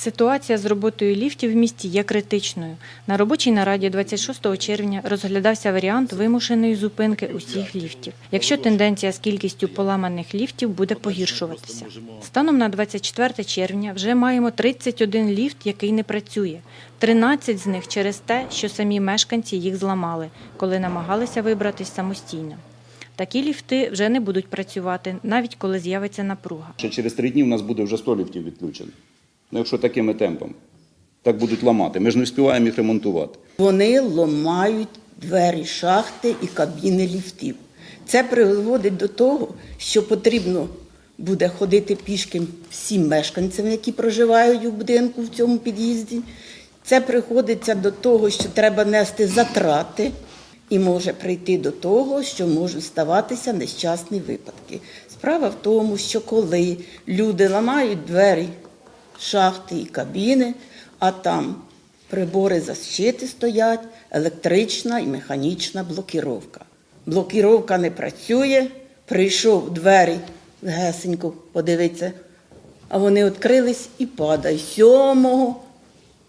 Ситуація з роботою ліфтів в місті є критичною. На робочій нараді 26 червня розглядався варіант вимушеної зупинки усіх ліфтів, якщо тенденція з кількістю поламаних ліфтів буде погіршуватися. Станом на 24 червня вже маємо 31 ліфт, який не працює. 13 з них через те, що самі мешканці їх зламали, коли намагалися вибратись самостійно. Такі ліфти вже не будуть працювати, навіть коли з'явиться напруга. Ще через три дні у нас буде вже 100 ліфтів відключено. Ну, якщо такими темпами, так будуть ламати. Ми ж не встигаємо їх ремонтувати. Вони ламають двері шахти і кабіни ліфтів. Це приводить до того, що потрібно буде ходити пішки всім мешканцям, які проживають у будинку в цьому під'їзді. Це приходиться до того, що треба нести затрати, і може прийти до того, що можуть ставатися нещасні випадки. Справа в тому, що коли люди ламають двері шахти і кабіни, а там прибори защити стоять, електрична і механічна блокіровка. Блокіровка не працює, прийшов двері гесенько, подивиться, а вони відкрились і падає сьомого,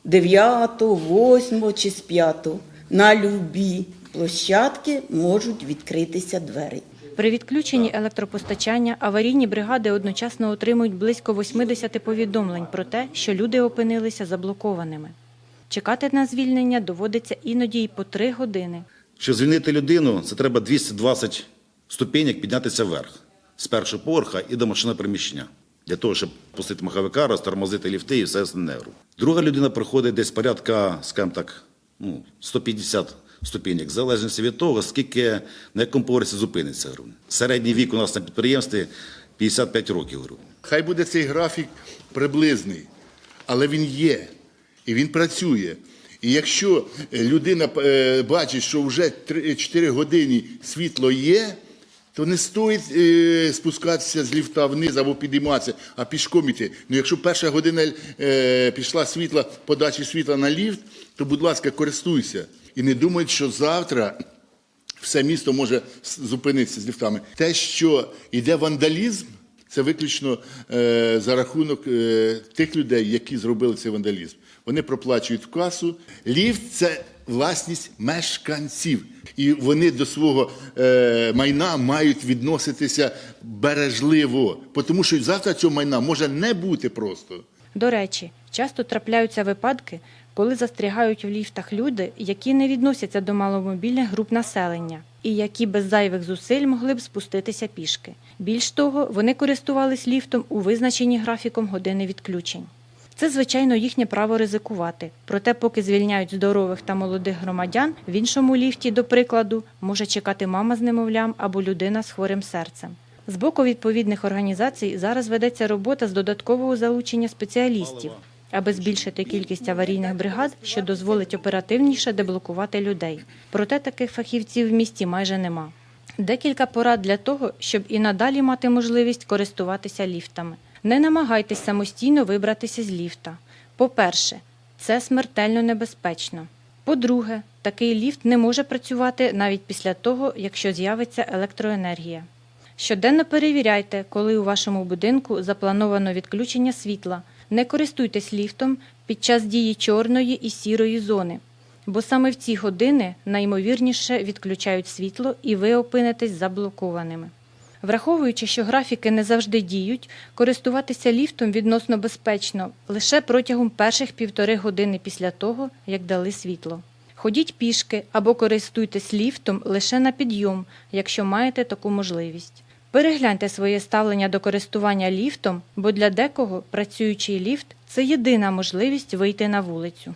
дев'ятого, восьмого чи з п'ятого. На любі площадки можуть відкритися двері. При відключенні електропостачання аварійні бригади одночасно отримують близько 80 повідомлень про те, що люди опинилися заблокованими. Чекати на звільнення доводиться іноді й по три години. Щоб звільнити людину, це треба 220 ступенек піднятися вверх з першого поверха і до машини приміщення. Для того, щоб пустити маховика, розтормозити ліфти і все остальне. Друга людина проходить десь порядка, скажімо так, ну, 150 ступенек, в залежності від того, скільки на якому поверсі зупиниться. Середній вік у нас на підприємстві 55 років. Хай буде цей графік приблизний, але він є і він працює. І якщо е, людина е, бачить, що вже 4 години світло є, то не стоїть е, спускатися з ліфта вниз або підійматися, а пішком іти. Ну, якщо перша година пішла світла, подачі світла на ліфт, то, будь ласка, користуйся. І не думай, що завтра все місто може зупинитися з ліфтами. Те, що йде вандалізм, це виключно е, за рахунок е, тих людей, які зробили цей вандалізм. Вони проплачують в касу. Ліфт це власність мешканців, і вони до свого е, майна мають відноситися бережливо, тому що завтра цього майна може не бути просто. До речі, часто трапляються випадки, коли застрягають в ліфтах люди, які не відносяться до маломобільних груп населення і які без зайвих зусиль могли б спуститися пішки. Більш того, вони користувались ліфтом у визначені графіком години відключень. Це, звичайно, їхнє право ризикувати. Проте, поки звільняють здорових та молодих громадян, в іншому ліфті, до прикладу, може чекати мама з немовлям або людина з хворим серцем. З боку відповідних організацій зараз ведеться робота з додаткового залучення спеціалістів, аби збільшити кількість аварійних бригад, що дозволить оперативніше деблокувати людей. Проте таких фахівців в місті майже нема. Декілька порад для того, щоб і надалі мати можливість користуватися ліфтами. Не намагайтесь самостійно вибратися з ліфта. По-перше, це смертельно небезпечно. По-друге, такий ліфт не може працювати навіть після того, якщо з'явиться електроенергія. Щоденно перевіряйте, коли у вашому будинку заплановано відключення світла. Не користуйтесь ліфтом під час дії чорної і сірої зони, бо саме в ці години найімовірніше відключають світло і ви опинитесь заблокованими. Враховуючи, що графіки не завжди діють, користуватися ліфтом відносно безпечно лише протягом перших півтори години після того, як дали світло. Ходіть пішки або користуйтесь ліфтом лише на підйом, якщо маєте таку можливість. Перегляньте своє ставлення до користування ліфтом, бо для декого працюючий ліфт це єдина можливість вийти на вулицю.